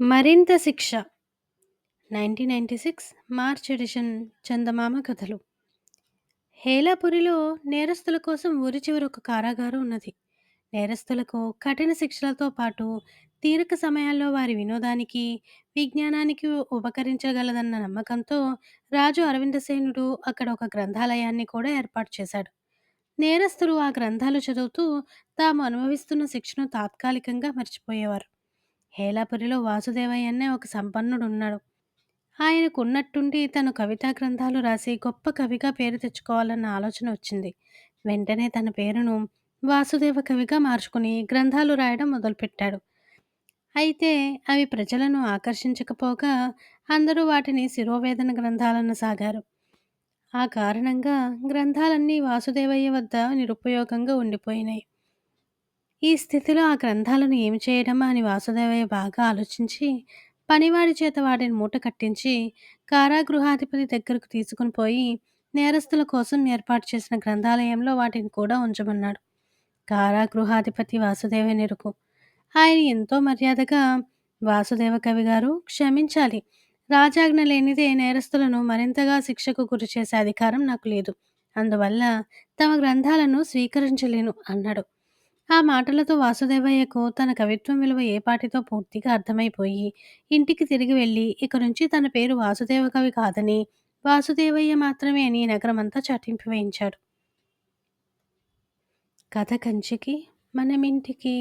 మరింత శిక్ష. 1996 March edition Chandamama కథలు. హేలాపురిలో నేరస్తుల కోసం ఊరి చివర ఒక కారాగారం ఉన్నది. నేరస్తులకు కఠిన శిక్షలతో పాటు తీరిక సమయాల్లో వారి వినోదానికి విజ్ఞానానికి ఉపకరించగలదన్న నమ్మకంతో రాజు అరవిందసేనుడు అక్కడ ఒక గ్రంథాలయాన్ని కూడా ఏర్పాటు చేశాడు. నేరస్తులు ఆ గ్రంథాలు చదువుతూ తాము అనుభవిస్తున్న శిక్షను తాత్కాలికంగా మర్చిపోయేవారు. హేలాపురిలో వాసుదేవయ్య అనే ఒక సంపన్నుడు ఉన్నాడు ఆయనకున్నట్టుండి తను కవితా గ్రంథాలు రాసి గొప్ప కవిగా పేరు తెచ్చుకోవాలన్న ఆలోచన వచ్చింది. వెంటనే తన పేరును వాసుదేవ కవిగా మార్చుకుని గ్రంథాలు రాయడం మొదలుపెట్టాడు. అయితే అవి ప్రజలను ఆకర్షించకపోగా అందరూ వాటిని శిరోవేదన గ్రంథాలను సాగారు. ఆ కారణంగా గ్రంథాలన్నీ వాసుదేవయ్య వద్ద నిరుపయోగంగా ఉండిపోయినాయి. ఈ స్థితిలో ఆ గ్రంథాలను ఏమి చేయడమా అని వాసుదేవయ్య బాగా ఆలోచించి పనివాడి చేత వాటిని మూట కట్టించి కారాగృహాధిపతి దగ్గరకు తీసుకుని పోయి నేరస్తుల కోసం ఏర్పాటు చేసిన గ్రంథాలయంలో వాటిని కూడా ఉంచమన్నాడు. కారాగృహాధిపతి వాసుదేవ నెరుకు ఆయన ఎంతో మర్యాదగా వాసుదేవ కవి గారు క్షమించాలి. రాజాజ్ఞ లేనిదే నేరస్తులను మరింతగా శిక్షకు గురి చేసే అధికారం నాకు లేదు. అందువల్ల తమ గ్రంథాలను స్వీకరించలేను అన్నాడు. ఆ మాటలతో వాసుదేవయ్యకు తన కవిత్వం విలువ ఏ పాటితో పూర్తిగా అర్థమైపోయి ఇంటికి తిరిగి వెళ్ళి ఇక నుంచి తన పేరు వాసుదేవ కవి కాదని వాసుదేవయ్య మాత్రమే అని నగరమంతా చాటింపు వేయించాడు కథ కంచికి మనమింటికి